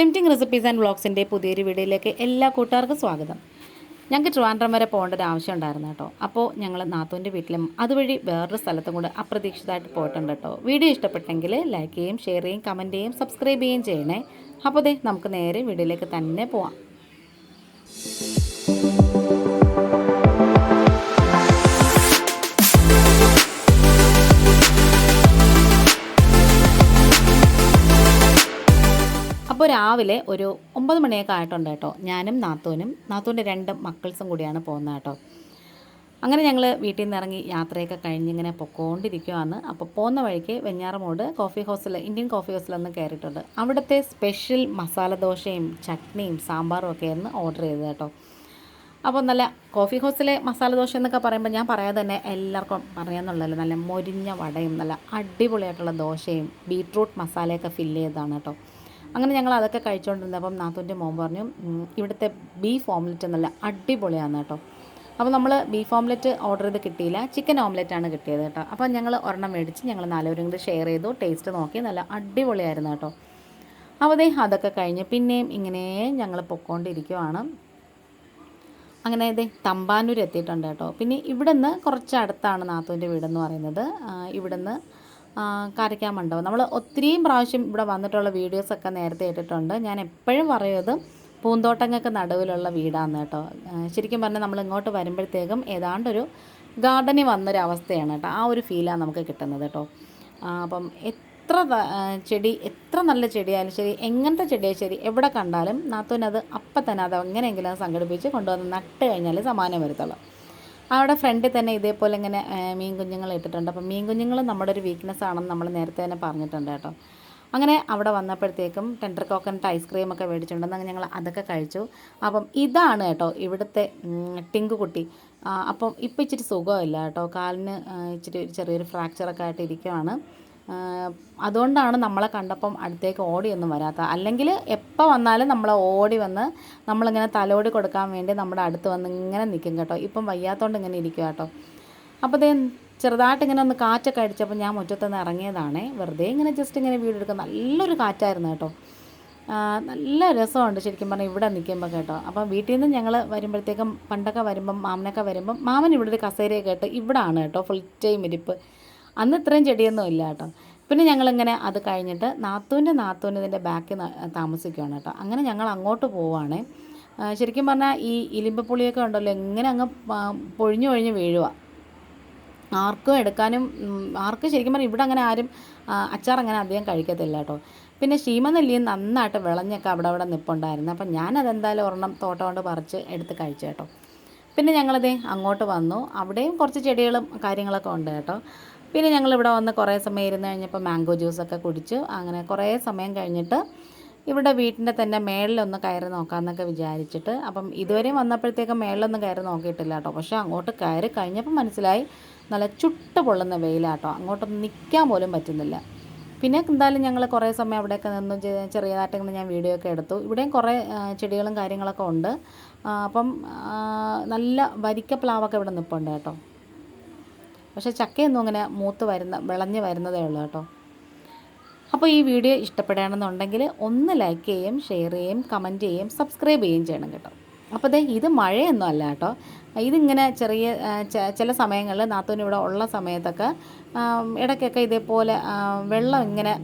Tempting recipes and വ്ളോഗ്സിന്റെ പുതിയൊരു വീഡിയോയിലേക്ക് എല്ലാ കൂട്ടുകാർക്കും സ്വാഗതം. ഞങ്ങൾക്ക് ട്രിവാൻഡ്രം വരെ പോകേണ്ട ഒരു ആവശ്യം ഉണ്ടായിരുന്നു കേട്ടോ. അപ്പോൾ ഞങ്ങൾ നാത്തൂന്റെ വീട്ടിലും അതുവഴി വേറൊരു സ്ഥലത്തും കൂടെ അപ്രതീക്ഷിതമായിട്ട് പോയിട്ടുണ്ട് കേട്ടോ. വീഡിയോ ഇഷ്ടപ്പെട്ടെങ്കിൽ ലൈക്ക് ചെയ്യും ഷെയർ ചെയ്യും കമന്റ് ചെയ്യും സബ്സ്ക്രൈബ് ചെയ്യുകയും ചെയ്യണേ. അപ്പോൾ അതെ നമുക്ക് നേരെ വീഡിയോയിലേക്ക് തന്നെ പോവാം. അപ്പോൾ രാവിലെ ഒരു ഒമ്പത് മണിയൊക്കെ ആയിട്ടുണ്ട് കേട്ടോ. ഞാനും നാത്തൂനും നാത്തൂന്റെ രണ്ട് മക്കൾസും കൂടിയാണ് പോകുന്നത് കേട്ടോ. അങ്ങനെ ഞങ്ങൾ വീട്ടിൽ നിന്ന് ഇറങ്ങി യാത്രയൊക്കെ കഴിഞ്ഞ് ഇങ്ങനെ പൊക്കോണ്ടിരിക്കുവാണ്. അപ്പോൾ പോകുന്ന വഴിക്ക് വെഞ്ഞാറമൂട് കോഫി ഹൗസിൽ ഇന്ത്യൻ കോഫി ഹൗസിലൊന്ന് കയറിയിട്ടുണ്ട്. അവിടുത്തെ സ്പെഷ്യൽ മസാല ദോശയും ചട്നിയും സാമ്പാറും ഒക്കെ ആയിരുന്നു ഓർഡർ ചെയ്തത് കേട്ടോ. അപ്പോൾ നല്ല കോഫി ഹൗസിലെ മസാല ദോശ എന്നൊക്കെ പറയുമ്പോൾ ഞാൻ പറയാതെ തന്നെ എല്ലാവർക്കും പറയാമെന്നുള്ളതല്ല നല്ല മൊരിഞ്ഞ വടയും നല്ല അടിപൊളിയായിട്ടുള്ള ദോശയും ബീട്രൂട്ട് മസാലയൊക്കെ ഫില്ല് ചെയ്തതാണ് കേട്ടോ. അങ്ങനെ ഞങ്ങൾ അതൊക്കെ കഴിച്ചുകൊണ്ടിരുന്നപ്പം നാത്തൂന്റെ മോൻ പറഞ്ഞു "ഉം, ഇവിടുത്തെ ബീഫ് ഓംലെറ്റ് എന്നല്ല അടിപൊളിയാണ് കേട്ടോ. അപ്പോൾ നമ്മൾ ബീഫ് ഓംലെറ്റ് ഓർഡർ ചെയ്ത് കിട്ടിയില്ല. ചിക്കൻ ഓംലെറ്റ് ആണ് കിട്ടിയത് കേട്ടോ. അപ്പോൾ ഞങ്ങൾ ഒരെണ്ണം മേടിച്ച് ഞങ്ങൾ നാലുപേരും കൂടി ഷെയർ ചെയ്തു ടേസ്റ്റ് നോക്കി. നല്ല അടിപൊളിയായിരുന്നു കേട്ടോ. അപ്പോൾ ദേ അതൊക്കെ കഴിഞ്ഞ് പിന്നെയും ഇങ്ങനെ ഞങ്ങൾ പൊക്കോണ്ടിരിക്കുവാണ്. അങ്ങനെ ഇതേ തമ്പാനൂർ എത്തിയിട്ടുണ്ട് കേട്ടോ. പിന്നെ ഇവിടുന്ന് കുറച്ച് അടുത്താണ് നാത്തൂന്റെ വീടെന്ന് പറയുന്നത്. ഇവിടുന്ന് ആ, കാരയ്ക്കാ മണ്ഡപം നമ്മൾ ഒത്തിരിയും പ്രാവശ്യം ഇവിടെ വന്നിട്ടുള്ള വീഡിയോസൊക്കെ നേരത്തെ ഇട്ടിട്ടുണ്ട്. ഞാൻ എപ്പോഴും പറയുന്നത് പൂന്തോട്ടങ്ങൾക്ക് നടുവിലുള്ള വീടാണ് കേട്ടോ. ശരിക്കും പറഞ്ഞാൽ നമ്മൾ ഇങ്ങോട്ട് വരുമ്പോഴത്തേക്കും ഏതാണ്ടൊരു ഗാർഡനിൽ വന്നൊരവസ്ഥയാണ് കേട്ടോ. ആ ഒരു ഫീലാണ് നമുക്ക് കിട്ടുന്നത് കേട്ടോ. അപ്പം എത്ര ചെടി എത്ര നല്ല ചെടിയായാലും ശരി എങ്ങനത്തെ ചെടിയായാലും ശരി എവിടെ കണ്ടാലും നാത്തൂനത് അപ്പം തന്നെ അത് എങ്ങനെയെങ്കിലും സംഘടിപ്പിച്ച് കൊണ്ടുവന്ന് നട്ട് കഴിഞ്ഞാൽ സമാനം വരത്തുള്ളൂ. അവിടെ ഫ്രണ്ടിൽ തന്നെ ഇതേപോലെ ഇങ്ങനെ മീൻ കുഞ്ഞുങ്ങൾ ഇട്ടിട്ടുണ്ട്. അപ്പം മീൻ കുഞ്ഞുങ്ങൾ നമ്മുടെ ഒരു വീക്ക്നെസ് ആണെന്ന് നമ്മൾ നേരത്തെ തന്നെ പറഞ്ഞിട്ടുണ്ട് കേട്ടോ. അങ്ങനെ അവിടെ വന്നപ്പോഴത്തേക്കും ടെൻഡർ കോക്കനട്ട് ഐസ്ക്രീം ഒക്കെ മേടിച്ചിട്ടുണ്ടെന്ന് അങ്ങനെ ഞങ്ങൾ അതൊക്കെ കഴിച്ചു. അപ്പം ഇതാണ് കേട്ടോ ഇവിടുത്തെ ടിങ്ക് കുട്ടി. അപ്പം ഇപ്പം ഇച്ചിരി സുഖമില്ല കേട്ടോ. കാലിന് ഇച്ചിരി ചെറിയൊരു ഫ്രാക്ചറൊക്കെ ആയിട്ട് ഇരിക്കുവാണ്. അതുകൊണ്ടാണ് നമ്മളെ കണ്ടപ്പം അടുത്തേക്ക് ഓടിയൊന്നും വരാത്ത അല്ലെങ്കിൽ എപ്പോൾ വന്നാലും നമ്മൾ ഓടി വന്ന് നമ്മളിങ്ങനെ തലോടി കൊടുക്കാൻ വേണ്ടി നമ്മുടെ അടുത്ത് വന്ന് ഇങ്ങനെ നിൽക്കും കേട്ടോ. ഇപ്പം വയ്യാത്തോണ്ട് ഇങ്ങനെ ഇരിക്കുക കേട്ടോ. അപ്പോൾ ദേ ചെറുതായിട്ട് ഇങ്ങനെ ഒന്ന് കാറ്റൊക്കെ അടിച്ചപ്പോൾ ഞാൻ മുറ്റത്തുനിന്ന് ഇറങ്ങിയതാണേ. വെറുതെ ഇങ്ങനെ ജസ്റ്റ് ഇങ്ങനെ വീഡിയോ എടുക്കുക. നല്ലൊരു കാറ്റായിരുന്നു കേട്ടോ. നല്ല രസമുണ്ട് ശരിക്കും പറഞ്ഞാൽ ഇവിടെ നിൽക്കുമ്പോൾ കേട്ടോ. അപ്പം വീട്ടിൽ നിന്ന് ഞങ്ങൾ വരുമ്പോഴത്തേക്കും പണ്ടൊക്കെ വരുമ്പം മാമനൊക്കെ വരുമ്പം മാമൻ ഇവിടെ ഒരു കസേരയൊക്കെ കേട്ടോ ഇവിടാണ് കേട്ടോ. ഫുൾ ടൈം ഇരിപ്പ്. അന്ന് ഇത്രയും ചെടിയൊന്നും ഇല്ല കേട്ടോ. പിന്നെ ഞങ്ങളിങ്ങനെ അത് കഴിഞ്ഞിട്ട് നാത്തൂന്റെ നാത്തൂനതിന്റെ ബാക്കിൽ താമസിക്കുകയാണ് കേട്ടോ. അങ്ങനെ ഞങ്ങൾ അങ്ങോട്ട് പോവുകയാണേ ശരിക്കും പറഞ്ഞാൽ ഈ ഇലിമ്പപ്പുളിയൊക്കെ ഉണ്ടല്ലോ എങ്ങനെ അങ്ങ് പൊഴിഞ്ഞു പൊഴിഞ്ഞ് വീഴുക ആർക്കും എടുക്കാനും ആർക്കും ശരിക്കും പറഞ്ഞാൽ ഇവിടെ അങ്ങനെ ആരും അച്ചാർ അങ്ങനെ അധികം കഴിക്കത്തില്ല കേട്ടോ. പിന്നെ ശീമനെല്ലിയും നന്നായിട്ട് വിളഞ്ഞൊക്കെ അവിടെ അവിടെ നിൽപ്പുണ്ടായിരുന്നു അപ്പം ഞാനതെന്തായാലും ഒരെണ്ണം തോട്ടം കൊണ്ട് പറിച്ച് എടുത്ത് കഴിച്ചു കേട്ടോ. പിന്നെ ഞങ്ങളതേ അങ്ങോട്ട് വന്നു. അവിടെയും കുറച്ച് ചെടികളും കാര്യങ്ങളൊക്കെ ഉണ്ട് കേട്ടോ. പിന്നെ ഞങ്ങളിവിടെ വന്ന് കുറേ സമയം ഇരുന്ന് കഴിഞ്ഞപ്പോൾ മാംഗോ ജ്യൂസൊക്കെ കുടിച്ചു. അങ്ങനെ കുറേ സമയം കഴിഞ്ഞിട്ട് ഇവിടെ വീട്ടിന്റെ തന്നെ മേളിലൊന്ന് കയറി നോക്കാമെന്നൊക്കെ വിചാരിച്ചിട്ട് അപ്പം ഇതുവരെയും വന്നപ്പോഴത്തേക്കും മേളിലൊന്നും കയറി നോക്കിയിട്ടില്ല കേട്ടോ. പക്ഷേ അങ്ങോട്ട് കയറി കഴിഞ്ഞപ്പോൾ മനസ്സിലായി നല്ല ചുട്ട് പൊള്ളുന്ന വെയിലാട്ടോ. അങ്ങോട്ടൊന്നും നിൽക്കാൻ പോലും പറ്റുന്നില്ല. പിന്നെ എന്തായാലും ഞങ്ങൾ കുറേ സമയം അവിടെയൊക്കെ നിന്ന്. ചെ- ചെറിയതായിട്ട് ഇങ്ങനെ ഞാൻ വീഡിയോ ഒക്കെ എടുത്തു. ഇവിടെയും കുറേ ചെടികളും കാര്യങ്ങളൊക്കെ ഉണ്ട്. അപ്പം നല്ല വരിക്ക പ്ലാവൊക്കെ ഇവിടെ നിൽപ്പുണ്ട് കേട്ടോ. പക്ഷേ ചക്കയൊന്നും അങ്ങനെ മൂത്ത് വരുന്ന വിളഞ്ഞ് വരുന്നതേ ഉള്ളൂ കേട്ടോ. അപ്പോൾ ഈ വീഡിയോ ഇഷ്ടപ്പെടുകയാണെന്നുണ്ടെങ്കിൽ ഒന്ന് ലൈക്ക് ചെയ്യും ഷെയർ ചെയ്യും കമന്റ് ചെയ്യും സബ്സ്ക്രൈബ് ചെയ്യുകയും ചെയ്യണം കേട്ടോ. അപ്പോൾ ദേ ഇത് മഴയൊന്നും അല്ല കേട്ടോ. ഇതിങ്ങനെ ചെറിയ ചില സമയങ്ങളിൽ നാത്തൂന് ഇവിടെ ഉള്ള സമയത്തൊക്കെ ഇടയ്ക്കൊക്കെ ഇതേപോലെ വെള്ളം ഇങ്ങനെ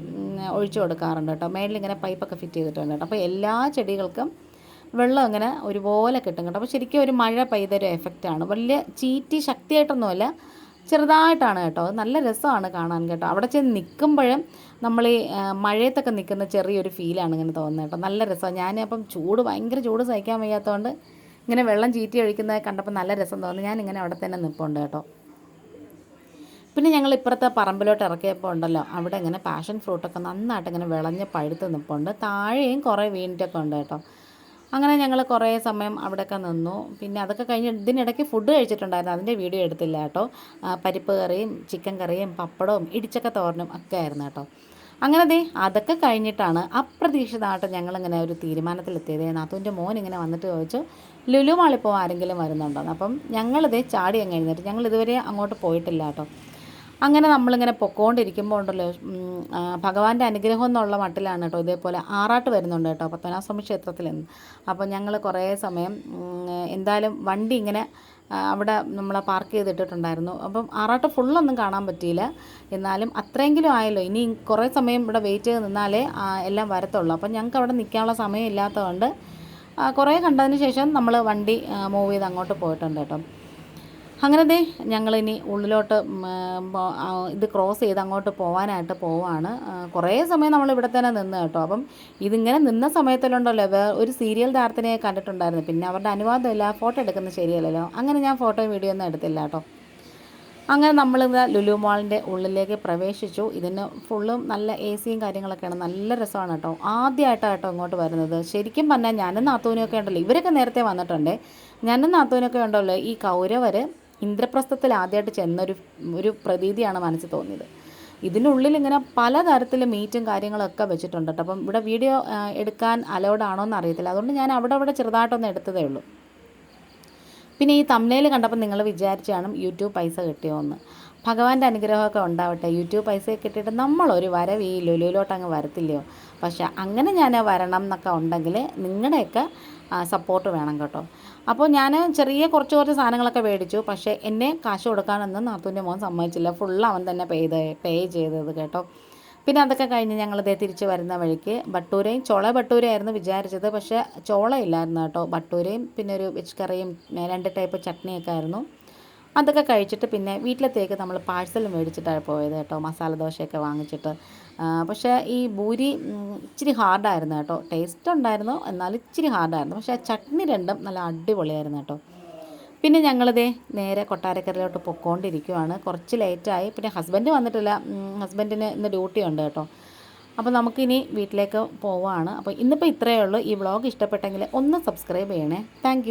ഒഴിച്ചു കൊടുക്കാറുണ്ട് കേട്ടോ. മേളിലിങ്ങനെ പൈപ്പൊക്കെ ഫിറ്റ് ചെയ്തിട്ടുണ്ട് കേട്ടോ. അപ്പോൾ എല്ലാ ചെടികൾക്കും വെള്ളം ഇങ്ങനെ ഒരുപോലെ കിട്ടും കേട്ടോ. അപ്പോൾ ശരിക്കും ഒരു മഴ പെയ്തൊരു എഫക്റ്റാണ് വലിയ ചീറ്റി ശക്തിയായിട്ടൊന്നുമല്ല. ചെറുതായിട്ടാണ് കേട്ടോ. നല്ല രസമാണ് കാണാൻ കേട്ടോ. അവിടെ ചെന്ന് നിൽക്കുമ്പോഴും നമ്മൾ ഈ മഴയത്തൊക്കെ നിൽക്കുന്ന ചെറിയൊരു ഫീലാണ് ഇങ്ങനെ തോന്നുന്നത് കേട്ടോ. നല്ല രസമാണ് ഞാൻ അപ്പം ചൂട് ഭയങ്കര ചൂട് സഹിക്കാൻ വയ്യാത്തതുകൊണ്ട് ഇങ്ങനെ വെള്ളം ചീറ്റി ഒഴിക്കുന്നത് കണ്ടപ്പോൾ നല്ല രസം തോന്നി. ഞാൻ ഇങ്ങനെ അവിടെ തന്നെ നിൽപ്പുണ്ട് കേട്ടോ. പിന്നെ ഞങ്ങൾ ഇപ്പുറത്തെ പറമ്പിലോട്ട് ഇറക്കിയപ്പോൾ ഉണ്ടല്ലോ അവിടെ ഇങ്ങനെ പാഷൻ ഫ്രൂട്ടൊക്കെ നന്നായിട്ട് ഇങ്ങനെ വിളഞ്ഞ് പഴുത്ത് നിൽപ്പുണ്ട് താഴെയും കുറേ വീണിട്ടൊക്കെ ഉണ്ട് കേട്ടോ. അങ്ങനെ ഞങ്ങൾ കുറേ സമയം അവിടെയൊക്കെ നിന്നു. പിന്നെ അതൊക്കെ കഴിഞ്ഞ് ഇതിനിടയ്ക്ക് ഫുഡ് കഴിച്ചിട്ടുണ്ടായിരുന്നു. അതിന്റെ വീഡിയോ എടുത്തില്ല കേട്ടോ. പരിപ്പ് കറിയും ചിക്കൻ കറിയും പപ്പടവും ഇടിച്ചക്ക തോരനും ഒക്കെ ആയിരുന്നു കേട്ടോ. അങ്ങനെ ദേ അതൊക്കെ കഴിഞ്ഞിട്ടാണ് അപ്രതീക്ഷിതമായിട്ട് ഞങ്ങളിങ്ങനെ ഒരു തീരുമാനത്തിലെത്തിയത്. നാത്തൂന്റെ മോൻ ഇങ്ങനെ വന്നിട്ട് ചോദിച്ചു ലുലു മാളിപ്പോൾ ആരെങ്കിലും വരുന്നുണ്ടോ? അപ്പം ഞങ്ങളിതേ ചാടി അങ്ങ് എഴുന്നേറ്റ്. ഞങ്ങൾ ഇതുവരെ അങ്ങോട്ട് പോയിട്ടില്ല കേട്ടോ. അങ്ങനെ നമ്മളിങ്ങനെ പൊക്കോണ്ടിരിക്കുമ്പോൾ ഉണ്ടല്ലോ ഭഗവാന്റെ അനുഗ്രഹം എന്നുള്ള മട്ടിലാണ് കേട്ടോ ഇതേപോലെ ആറാട്ട് വരുന്നുണ്ട് കേട്ടോ പത്മനാഭസ്വാമി ക്ഷേത്രത്തിൽ നിന്ന്. അപ്പോൾ ഞങ്ങൾ കുറേ സമയം എന്തായാലും വണ്ടി ഇങ്ങനെ അവിടെ നമ്മൾ പാർക്ക് ചെയ്തിട്ടിട്ടുണ്ടായിരുന്നു. അപ്പം ആറാട്ട് ഫുള്ളൊന്നും കാണാൻ പറ്റിയില്ല. എന്നാലും അത്രയെങ്കിലും ആയല്ലോ. ഇനി കുറേ സമയം ഇവിടെ വെയിറ്റ് ചെയ്ത് നിന്നാലേ എല്ലാം വരത്തുള്ളൂ. അപ്പം ഞങ്ങൾക്ക് അവിടെ നിൽക്കാനുള്ള സമയം ഇല്ലാത്തതുകൊണ്ട് കുറേ കണ്ടതിന് ശേഷം നമ്മൾ വണ്ടി മൂവ് ചെയ്ത് അങ്ങോട്ട് പോയിട്ടുണ്ട് കേട്ടോ. അങ്ങനെ ദേ ഞങ്ങളിനി ഉള്ളിലോട്ട് ഇത് ക്രോസ് ചെയ്ത് അങ്ങോട്ട് പോകാനായിട്ട് പോവാണ്. കുറേ സമയം നമ്മൾ ഇവിടെ തന്നെ നിന്ന് കേട്ടോ. അപ്പം ഇതിങ്ങനെ നിന്ന സമയത്തിലുണ്ടല്ലോ. വേ ഒരു സീരിയൽ താരത്തിനെ കണ്ടിട്ടുണ്ടായിരുന്നു. പിന്നെ അവരുടെ അനുവാദമില്ല ഫോട്ടോ എടുക്കുന്നത് ശരിയല്ലല്ലോ. അങ്ങനെ ഞാൻ ഫോട്ടോ വീഡിയോ ഒന്നും എടുത്തില്ല കേട്ടോ. അങ്ങനെ നമ്മൾ ലുലു മാളിന്റെ ഉള്ളിലേക്ക് പ്രവേശിച്ചു. ഇതിന് ഫുള്ളും നല്ല എ സിയും കാര്യങ്ങളൊക്കെയാണ്. നല്ല രസമാണ് കേട്ടോ. ആദ്യമായിട്ടാണ് കേട്ടോ ഇങ്ങോട്ട് വരുന്നത്. ശരിക്കും പറഞ്ഞാൽ ഞാനും നാത്തൂനൊക്കെ ഉണ്ടല്ലോ. ഇവരൊക്കെ നേരത്തെ വന്നിട്ടുണ്ട്. ഞാനും നാത്തൂനൊക്കെ ഉണ്ടല്ലോ. ഈ കൗരവർ ഇന്ദ്രപ്രസ്ഥത്തിൽ ആദ്യമായിട്ട് ചെന്നൊരു ഒരു പ്രതീതിയാണ് മനസ്സിൽ തോന്നിയത്. ഇതിനുള്ളിൽ ഇങ്ങനെ പലതരത്തിൽ മീറ്റും കാര്യങ്ങളൊക്കെ വെച്ചിട്ടുണ്ട് കേട്ടോ. അപ്പം ഇവിടെ വീഡിയോ എടുക്കാൻ അലോഡാണോ എന്ന് അറിയത്തില്ല. അതുകൊണ്ട് ഞാൻ അവിടെ അവിടെ ചെറുതായിട്ടൊന്ന് എടുത്തതേ ഉള്ളൂ. പിന്നെ ഈ തമ്മിലേൽ കണ്ടപ്പോൾ നിങ്ങൾ വിചാരിച്ചാണ് യൂട്യൂബ് പൈസ കിട്ടിയോ എന്ന്. ഭഗവാന്റെ അനുഗ്രഹമൊക്കെ ഉണ്ടാവട്ടെ. യൂട്യൂബ് പൈസയൊക്കെ ഇട്ടിട്ട് നമ്മളൊരു വരവ് ഈ ലുലുവിലോട്ട് അങ്ങ് വരത്തില്ലയോ? പക്ഷേ അങ്ങനെ ഞാൻ വരണം എന്നൊക്കെ ഉണ്ടെങ്കിൽ നിങ്ങളുടെയൊക്കെ സപ്പോർട്ട് വേണം കേട്ടോ. അപ്പോൾ ഞാൻ ചെറിയ കുറച്ച് കുറച്ച് സാധനങ്ങളൊക്കെ മേടിച്ചു. പക്ഷേ എന്നെ കാശ് കൊടുക്കാനൊന്നും നാത്തൂന്റെ മോൻ സമ്മതിച്ചില്ല. ഫുൾ അവൻ തന്നെ പേ പേ ചെയ്തത് കേട്ടോ. പിന്നെ അതൊക്കെ കഴിഞ്ഞ് ഞങ്ങളിതേ തിരിച്ച് വരുന്ന വഴിക്ക് ബട്ടൂരയും ചോള ബട്ടൂരയായിരുന്നു വിചാരിച്ചത്. പക്ഷേ ചോള ഇല്ലായിരുന്നു കേട്ടോ. ബട്ടൂരയും പിന്നെ ഒരു വെജ് കറിയും രണ്ട് ടൈപ്പ് ചട്നിയൊക്കെ ആയിരുന്നു. അതൊക്കെ കഴിച്ചിട്ട് പിന്നെ വീട്ടിലത്തേക്ക് നമ്മൾ പാഴ്സൽ മേടിച്ചിട്ടാണ് പോയത് കേട്ടോ. മസാല ദോശയൊക്കെ വാങ്ങിച്ചിട്ട്. പക്ഷേ ഈ ഭൂരി ഇച്ചിരി ഹാർഡായിരുന്നു കേട്ടോ. ടേസ്റ്റ് ഉണ്ടായിരുന്നു എന്നാലും ഇച്ചിരി ഹാർഡായിരുന്നു. പക്ഷേ ചട്നി രണ്ടും നല്ല അടിപൊളിയായിരുന്നു കേട്ടോ. പിന്നെ ഞങ്ങളിതേ നേരെ കൊട്ടാരക്കരയിലോട്ട് പൊക്കോണ്ടിരിക്കുവാണ്. കുറച്ച് ലേറ്റായി. പിന്നെ ഹസ്ബൻഡ് വന്നിട്ടില്ല. ഹസ്ബൻഡിന് ഇന്ന് ഡ്യൂട്ടി ഉണ്ട് കേട്ടോ. അപ്പോൾ നമുക്കിനി വീട്ടിലേക്ക് പോവാണ്. അപ്പോൾ ഇന്നിപ്പോൾ ഇത്രയേ ഉള്ളൂ. ഈ വ്ളോഗ് ഇഷ്ടപ്പെട്ടെങ്കിൽ ഒന്ന് സബ്സ്ക്രൈബ് ചെയ്യണേ. താങ്ക്